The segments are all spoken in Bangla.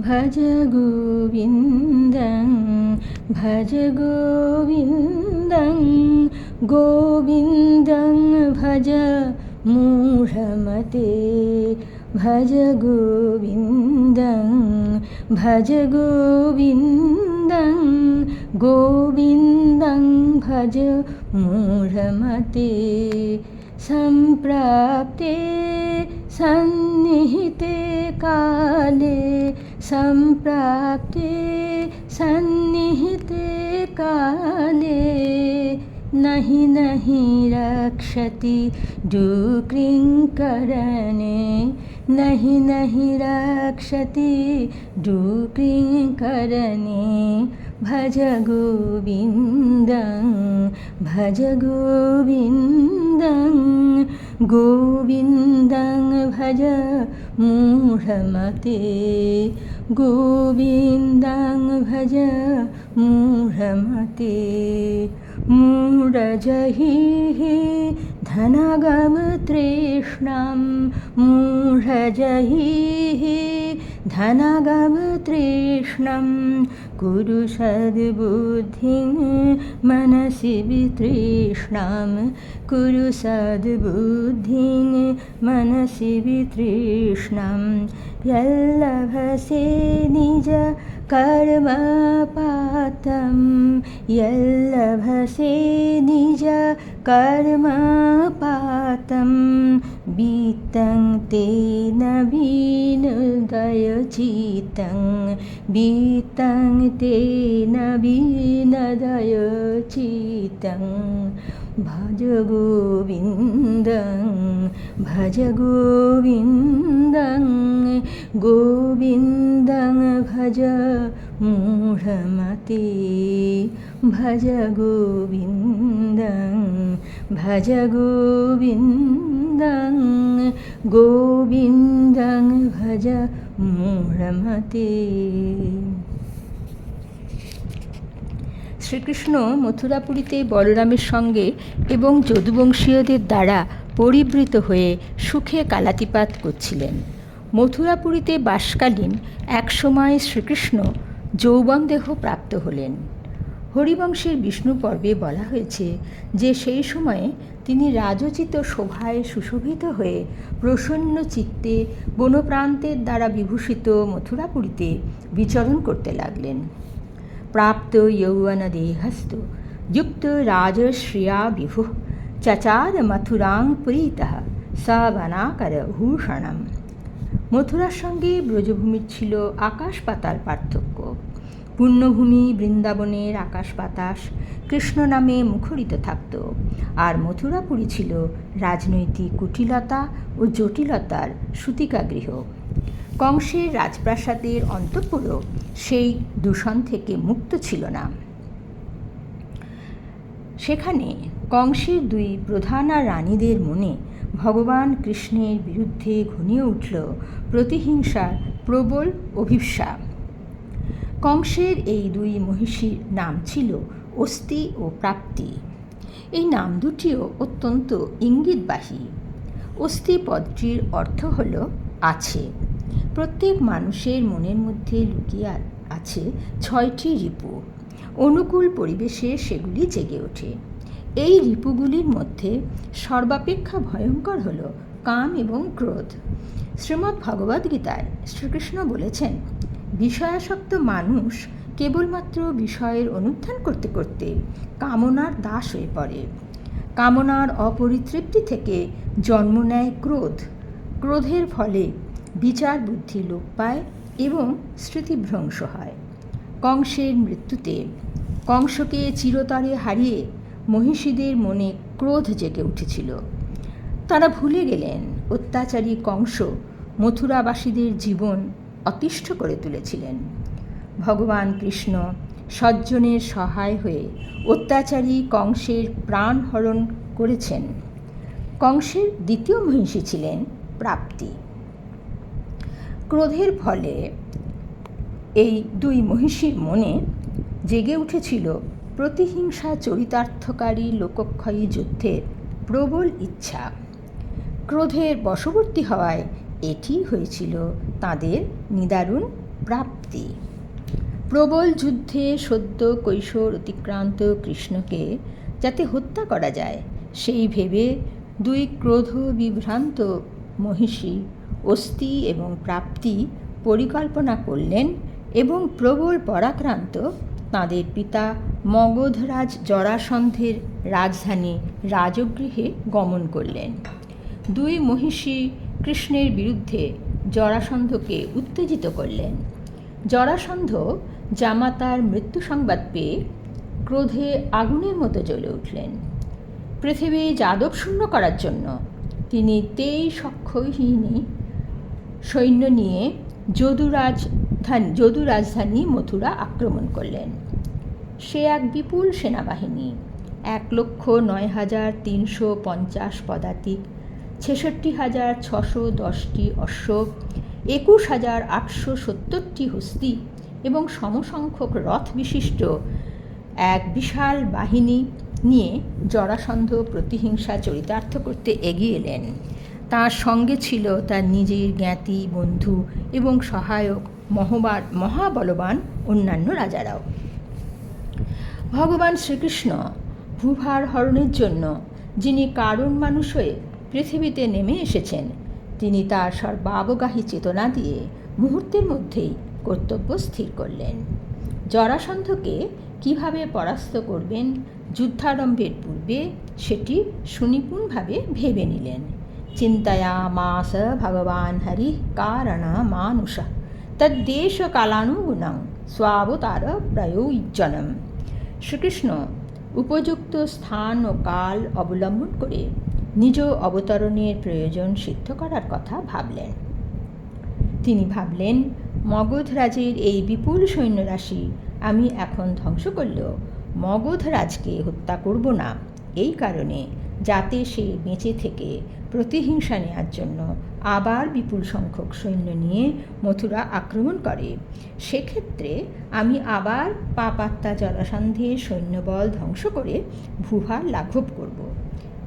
भज गोविन्दं भज गोविन्दं गोविन्दं भज मूढमते भज गोविन्दं भज गोविन्दं गोविन्दं भज मूढमते सम्प्राप्ते सन्निहिते काले सम्प्राप्ते सन्निहिते काले नहि नहि रक्षति डुक्रिङ्करणे नहि नहि रक्षति डुक्रिङ्करणे भज गोविन्दं भज गोविन्दं गोविन्दं भज मूढमते गोविन्दं भज मूढमते। मूढजहिः धनगमतृष्णां। मूढजहिः धनगमतृष्णं कुरु सद्बुद्धिं मनसि वितृष्णां कुरु सद्बुद्धिं मनसि वितृष्णां यल्लभसे निज कर्मपातं यल्लभसे निज कर्मपातं वित्तं तेन विनदयचितं वित्तं तेन विनदयचितं भज गोविन्दं भज गोविन्दं गोविन्दं भज मूढमते भज गोविन्दं भज गोविन्दं गोविन्दं भज मूढमते শ্রীকৃষ্ণ মথুরাপুরীতে বলরামের সঙ্গে এবং যদুবংশীয়দের দ্বারা পরিবৃত হয়ে সুখে কালাতিপাত করছিলেন। মথুরাপুরীতে বাসকালীন একসময় শ্রীকৃষ্ণ যৌবনদেহ প্রাপ্ত হলেন। হরিবংশের বিষ্ণু পর্বে বলা হয়েছে যে সেই সময়ে তিনি রাজোচিত শোভায় সুশোভিত হয়ে প্রসন্ন চিত্তে বনপ্রান্তের দ্বারা বিভূষিত মথুরাপুরীতে বিচরণ করতে লাগলেন। প্রাপ্ত যৌবনদেহস্থ যুক্ত রাজশ্রিয়া বিভু চচার মথুরাং প্রীতः বনাকর ভূষণম মথুরার সঙ্গে ব্রজভূমির ছিল আকাশ পাতাল পার্থক্য। পূর্ণভূমি বৃন্দাবনের আকাশ বাতাস কৃষ্ণ নামে মুখরিত থাকত। আর মথুরাপুরী ছিল রাজনৈতিক কুটিলতা ও জটিলতার সূতিকাগৃহ। কংসের রাজপ্রাসাদের অন্তঃপুরও সেই দূষণ থেকে মুক্ত ছিল না। সেখানে কংসের দুই প্রধানা রানীদের মনে ভগবান কৃষ্ণের বিরুদ্ধে ঘনিয়ে উঠল প্রতিহিংসার প্রবল অভিপ্সা কংসের এই দুই মহিষীর নাম ছিল অস্থি ও প্রাপ্তি। এই নাম দুটিও অত্যন্ত ইঙ্গিতবাহী। অস্থি পদটির অর্থ হল আছে। প্রত্যেক মানুষের মনের মধ্যে লুকিয়ে আছে ছয়টি রিপু। অনুকূল পরিবেশে সেগুলি জেগে ওঠে। এই রিপুগুলির মধ্যে সর্বাপেক্ষা ভয়ঙ্কর হল কাম এবং ক্রোধ। শ্রীমদ্ ভগবদ্গীতায় শ্রীকৃষ্ণ বলেছেন, বিষয়াসক্ত মানুষ কেবলমাত্র বিষয়ের অনুধ্যান করতে করতে কামনার দাস হয়ে পড়ে। কামনার অপরিতৃপ্তি থেকে জন্ম নেয় ক্রোধ। ক্রোধের ফলে বিচার বুদ্ধি লোপ পায় এবং স্মৃতিভ্রংশ হয়। কংসের মৃত্যুতে কংসকে চিরতরে হারিয়ে মহিষীদের মনে ক্রোধ জেগে উঠেছিল। তারা ভুলে গেলেন অত্যাচারী কংস মথুরাবাসীদের জীবন অতিষ্ঠ করে তুলেছিলেন। ভগবান কৃষ্ণ সজ্জনের সহায় হয়ে অত্যাচারী কংসের প্রাণ হরণ করেছেন। কংসের দ্বিতীয় মহিষী ছিলেন প্রাপ্তি। ক্রোধের ফলে এই দুই মহিষীর মনে জেগে উঠেছিল প্রতিহিংসা চরিতার্থকারী লোকক্ষয়ী যুদ্ধের প্রবল ইচ্ছা। ক্রোধের বশবর্তী হওয়ায় এটি হয়েছিল তাদের নিদারুণ প্রাপ্তি। প্রবল যুদ্ধে সদ্য কৈশোর অতিক্রান্ত কৃষ্ণকে যাতে হত্যা করা যায়, সেই ভেবে দুই ক্রোধ বিভ্রান্ত মহিষী অস্থি এবং প্রাপ্তি পরিকল্পনা করলেন এবং প্রবল পরাক্রান্ত তাঁদের পিতা মগধরাজ জরাসন্ধের রাজধানী রাজগৃহে গমন করলেন। দুই মহিষী কৃষ্ণের বিরুদ্ধে জরাসন্ধকে উত্তেজিত করলেন। জরাসন্ধ জামাতার মৃত্যু সংবাদ পেয়ে ক্রোধে আগুনের মতো জ্বলে উঠলেন। পৃথিবী যাদব শূন্য করার জন্য তিনি তেইশ অক্ষহীনী সৈন্য নিয়ে যদু রাজধানী যদু রাজধানী মথুরা আক্রমণ করলেন। সে এক বিপুল সেনাবাহিনী, এক লক্ষ নয় হাজার তিনশো পঞ্চাশ পদাতিক, ছেষট্টি হাজার ছশো দশটি অশ্ব একুশ হাজার আটশো সত্তরটি হস্তি এবং সমসংখ্যক রথ বিশিষ্ট এক বিশাল বাহিনী নিয়ে জরাসন্ধ প্রতিহিংসা চরিতার্থ করতে এগিয়ে এলেন। তার সঙ্গে ছিল তার নিজের জ্ঞাতি, বন্ধু এবং সহায়ক, মহবার, মহাবলবান অন্যান্য রাজারাও। ভগবান শ্রীকৃষ্ণ ভূভার হরণের জন্য, যিনি কারণ মানুষ হয়ে পৃথিবীতে নেমে এসেছেন, তিনি তার সর্বাবগাহী চেতনা দিয়ে মুহূর্তের মধ্যেই কর্তব্য স্থির করলেন। জরাসন্ধকে কীভাবে পরাস্ত করবেন, যুদ্ধারম্ভের পূর্বে সেটি সুনিপুণভাবে ভেবে নিলেন। চিন্তায়া মাস ভগবান হরি কারণ মানুষ তদ্দেশ কালানুগুণং স্বাবতার প্রয়োজনম শ্রীকৃষ্ণ উপযুক্ত স্থান ও কাল অবলম্বন করে নিজ অবতরণের প্রয়োজন সিদ্ধ করার কথা ভাবলেন তিনি ভাবলেন মগধরাজের এই বিপুল সৈন্যরাশি আমি এখন ধ্বংস করলেও মগধরাজকে হত্যা করব না। এই কারণে যাতে সে বেঁচে থেকে প্রতিহিংসা নেওয়ার জন্য আবার বিপুল সংখ্যক সৈন্য নিয়ে মথুরা আক্রমণ করে। সেক্ষেত্রে আমি আবার পাপাত্তা জলাসন্ধে সৈন্যবল ধ্বংস করে ভূভার লাঘব করব।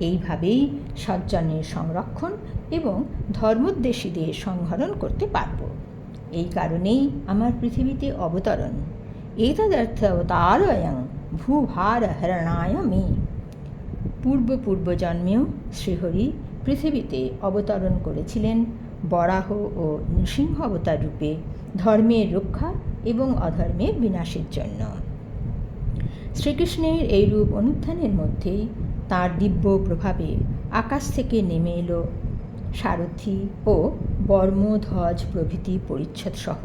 এইভাবেই সজ্জনের সংরক্ষণ এবং ধর্মোদ্দেশীদের সংহরণ করতে পারব। এই কারণেই আমার পৃথিবীতে অবতরণ। এই এতদর্থ অবতারয়ং ভূভার হরণায় মে। পূর্ব পূর্ব জন্মেও শ্রীহরি পৃথিবীতে অবতরণ করেছিলেন বরাহ ও নৃসিংহ অবতার রূপে ধর্মের রক্ষা এবং অধর্মের বিনাশের জন্য। শ্রীকৃষ্ণের এই রূপ অনুত্থানের মধ্যেই তার দিব্য প্রভাবে আকাশ থেকে নেমে এলো সারথি ও বর্মধ্বজ প্রভৃতি পরিচ্ছদ সহ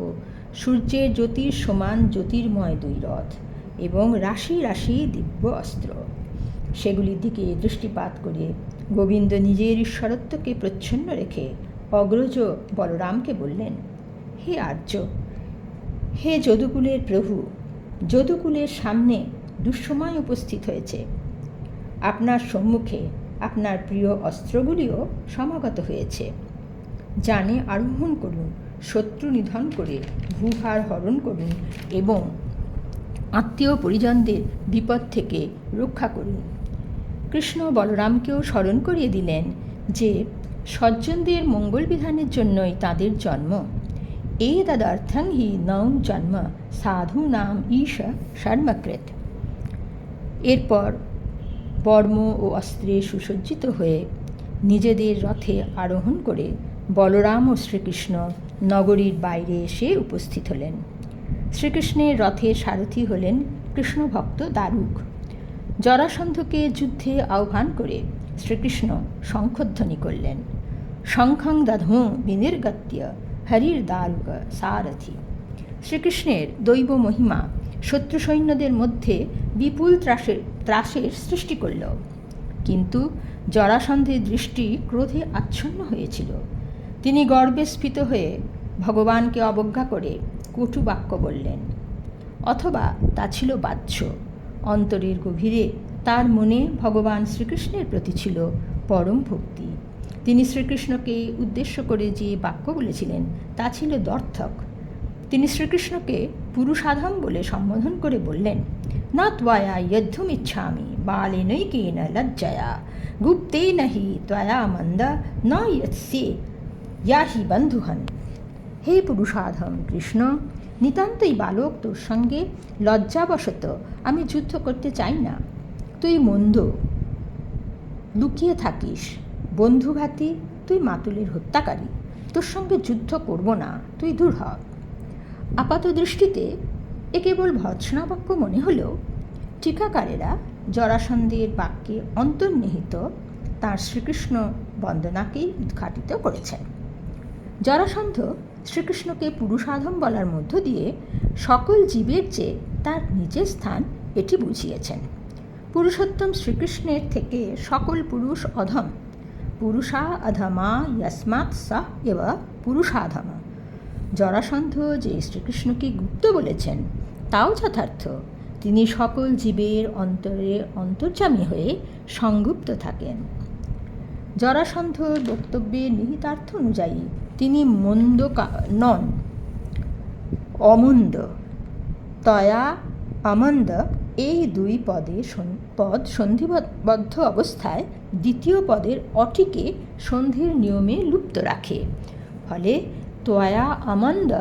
সূর্যের জ্যোতির সমান জ্যোতির্ময় দুই রথ এবং রাশি রাশি দিব্য অস্ত্র। সেগুলির দিকে দৃষ্টিপাত করে গোবিন্দ নিজের ঈশ্বরত্বকে প্রচ্ছন্ন রেখে অগ্রজ বলরামকে বললেন, হে আর্য, হে যদুকুলের প্রভু, যদুকুলের সামনে দুঃসময় উপস্থিত হয়েছে। আপনার সম্মুখে আপনার প্রিয় অস্ত্রগুলিও সমাগত হয়েছে। জানে আরোহণ করুন, শত্রু নিধন করে, ভূভার হরণ করুন এবং আত্মীয় পরিজনদের বিপদ থেকে রক্ষা করুন। কৃষ্ণ বলরামকেও স্মরণ করিয়ে দিলেন যে, সজ্জনদের মঙ্গল বিধানের জন্যই তাদের জন্ম। এই তদর্থং হি নৌ জন্ম, সাধু নাম ঈশ শর্মকৃত। এরপর বর্ম ও অস্ত্রে সুসজ্জিত হয়ে নিজেদের রথে আরোহণ করে বলরাম ও শ্রীকৃষ্ণ নগরীর বাইরে এসে উপস্থিত হলেন। শ্রীকৃষ্ণের রথের সারথি হলেন কৃষ্ণভক্ত দারুক। জরাসন্ধকে যুদ্ধে আহ্বান করে শ্রীকৃষ্ণ শঙ্খধ্বনি করলেন। শঙ্খং দধো বিনির্গত্য হরির দারুক সারথি। শ্রীকৃষ্ণের দৈব মহিমা শত্রু সৈন্যদের মধ্যে বিপুল ত্রাসের ত্রাসের সৃষ্টি করল। কিন্তু জরাসন্ধের দৃষ্টি ক্রোধে আচ্ছন্ন হয়েছিল। তিনি গর্বে স্ফীত হয়ে ভগবানকে অবজ্ঞা করে কটু বাক্য বললেন, অথবা তা ছিল বাহ্য। অন্তরের গভীরে তার মনে ভগবান শ্রীকৃষ্ণের প্রতি ছিল পরম ভক্তি। তিনি শ্রীকৃষ্ণকে উদ্দেশ্য করে যে বাক্য বলেছিলেন, তা ছিল দর্থক। তিনি শ্রীকৃষ্ণকে পুরুষাধম বলে সম্বোধন করে বললেন, না ত্বয়া ইচ্ছামি বালেনৈকেন লজ্জয়া গুপ্তে নহি ত্বয়া মন্দ, ন ইয়ৎসে, ইয়াহি বন্ধুহন। হে পুরুষাধম কৃষ্ণ, নিতান্তই বালক তোর সঙ্গে লজ্জাবশত আমি যুদ্ধ করতে চাই না। তুই মন্দ, লুকিয়ে থাকিস। বন্ধুঘাতী, তুই মাতুলের হত্যাকারী। তোর সঙ্গে যুদ্ধ করব না, তুই দূর হ। আপাত দৃষ্টিতে এ কেবল ভৎসনা বাক্য মনে হলেও টিকাকারেরা জরাসন্ধের বাক্যে অন্তর্নিহিত তাঁর শ্রীকৃষ্ণ বন্দনাকেই উদ্ঘাটিত করেছেন। জরাসন্ধ শ্রীকৃষ্ণকে পুরুষাধম বলার মধ্য দিয়ে সকল জীবের চেয়ে তার নিজের স্থান এটি বুঝিয়েছেন। পুরুষোত্তম শ্রীকৃষ্ণের থেকে সকল পুরুষ অধম, পুরুষা অধমা ইয়াসমাৎ সা এব পুরুষাধম। জরাসন্ধ যে শ্রীকৃষ্ণকে গুপ্ত বলেছেন, তাও যথার্থ। তিনি সকল জীবের অন্তরে অন্তর্যামী হয়ে সংগুপ্ত থাকেন। জরাসন্ধর বক্তব্যে নিহিতার্থ অনুযায়ী তিনি মন্দ নন। অমন্দ। তয়া, আমন্দ এই দুই পদে পদ সন্ধিবদ্ধ অবস্থায় দ্বিতীয় পদের অটিকে সন্ধির নিয়মে লুপ্ত রাখে। ফলে তয়া, আমন্দ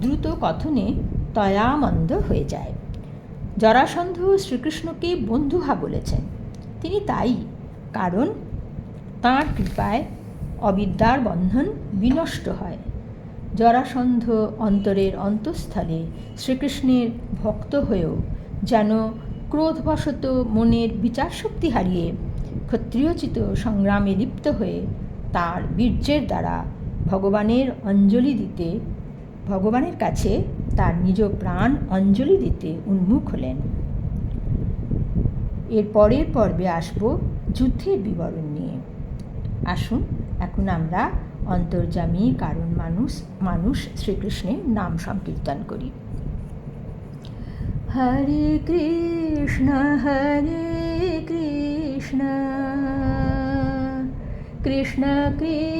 দ্রুত কথনে তয়ামন্দ হয়ে যায়। জরাসন্ধ শ্রীকৃষ্ণকে বন্ধুহা বলেছেন। তিনি তাই, কারণ তাঁর কৃপায় অবিদ্যার বন্ধন বিনষ্ট হয়। জরাসন্ধ অন্তরের অন্তঃস্থলে শ্রীকৃষ্ণের ভক্ত হয়েও যেন ক্রোধবশত মনের বিচারশক্তি হারিয়ে ক্ষত্রিয়চিত সংগ্রামে লিপ্ত হয়ে তার বীর্যের দ্বারা ভগবানের অঞ্জলি দিতে, ভগবানের কাছে তার নিজ প্রাণ অঞ্জলি দিতে উন্মুখ হলেন। এর পরের পর্বে আসব যুদ্ধের বিবরণ নিয়ে। আসুন, এখন আমরা অন্তর্জামী কারণ মানুষ মানুষ শ্রীকৃষ্ণের নাম সংকীর্তন করি। হরে কৃষ্ণ হরে কৃষ্ণ কৃষ্ণ কৃষ্ণ।